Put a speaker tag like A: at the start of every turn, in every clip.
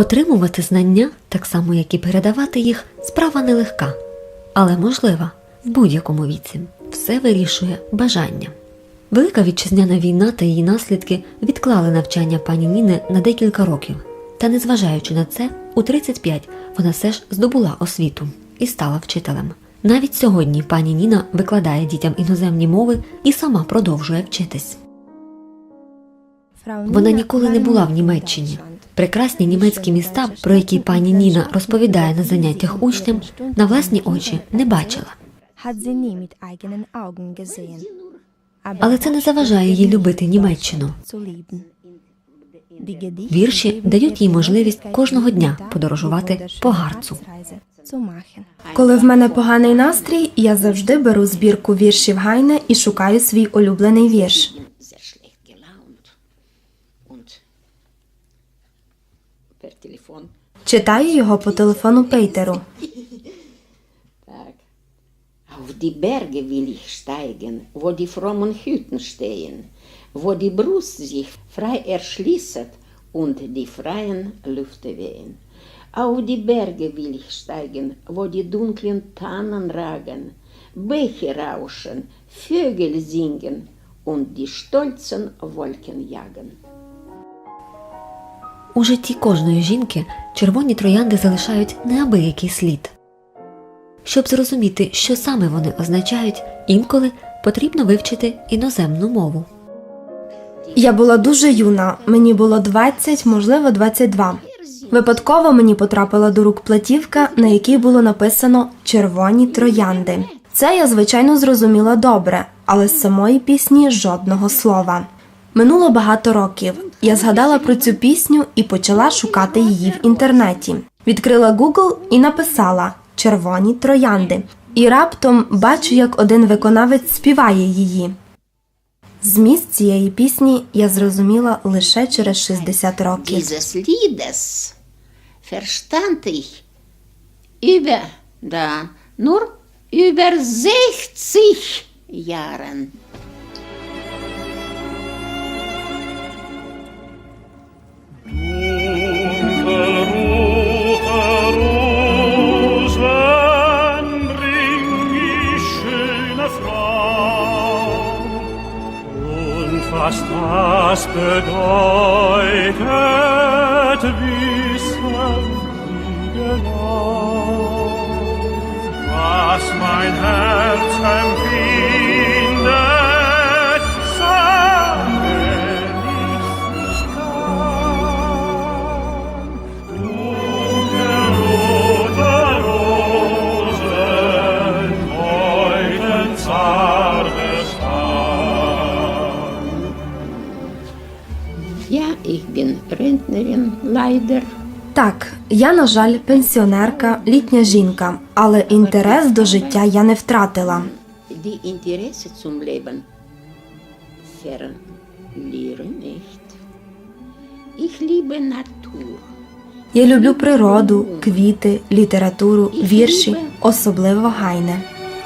A: Отримувати знання, так само як і передавати їх, справа нелегка, але можлива в будь-якому віці. Все вирішує бажання. Велика вітчизняна війна та її наслідки відклали навчання пані Ніни на декілька років. Та незважаючи на це, у 35 вона все ж здобула освіту і стала вчителем. Навіть сьогодні пані Ніна викладає дітям іноземні мови і сама продовжує вчитись. Вона ніколи не була в Німеччині. Прекрасні німецькі міста, про які пані Ніна розповідає на заняттях учням, на власні очі не бачила. Але це не заважає їй любити Німеччину. Вірші дають їй можливість кожного дня подорожувати по Гарцу.
B: Коли в мене поганий настрій, я завжди беру збірку віршів Гайне і шукаю свій улюблений вірш.
C: per Telefon.
B: Читаю його по телефону Пейтеру.
C: Tag. Auf die Berge will ich steigen, wo die frommen Hütten stehen, wo die Brust sich frei erschließt und die freien Lüfte wehen. Auf die Berge will ich steigen, wo die dunklen Tannen ragen, Bäche rauschen, Vögel singen und die stolzen Wolken jagen.
A: У житті кожної жінки червоні троянди залишають неабиякий слід. Щоб зрозуміти, що саме вони означають, інколи потрібно вивчити іноземну мову.
B: Я була дуже юна, мені було 20, можливо, 22. Випадково мені потрапила до рук платівка, на якій було написано Червоні троянди. Це я, звичайно, зрозуміла добре, але з самої пісні жодного слова. Минуло багато років. Я згадала про цю пісню і почала шукати її в інтернеті. Відкрила Google і написала Червоні троянди. І раптом бачу, як один виконавець співає її. Зміст цієї пісні я зрозуміла лише через 60 років.
C: Liedes verstand über, da, nur über 60 Jahren.
D: Was das bedeutet, wissen die genau. Was mein Herz
C: Ja, ich bin Rentnerin, leider.
B: Так, я, на жаль, пенсіонерка, літня жінка, але інтерес до життя я не втратила.
C: Die Interesse zum Leben verliere nicht. Ich liebe Natur.
B: Я люблю природу, квіти, літературу, вірші, особливо гайне.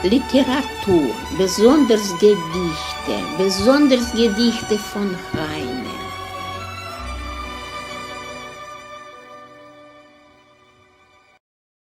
C: Literatur, besonders Gedichte, besonders Gedichte von Heine.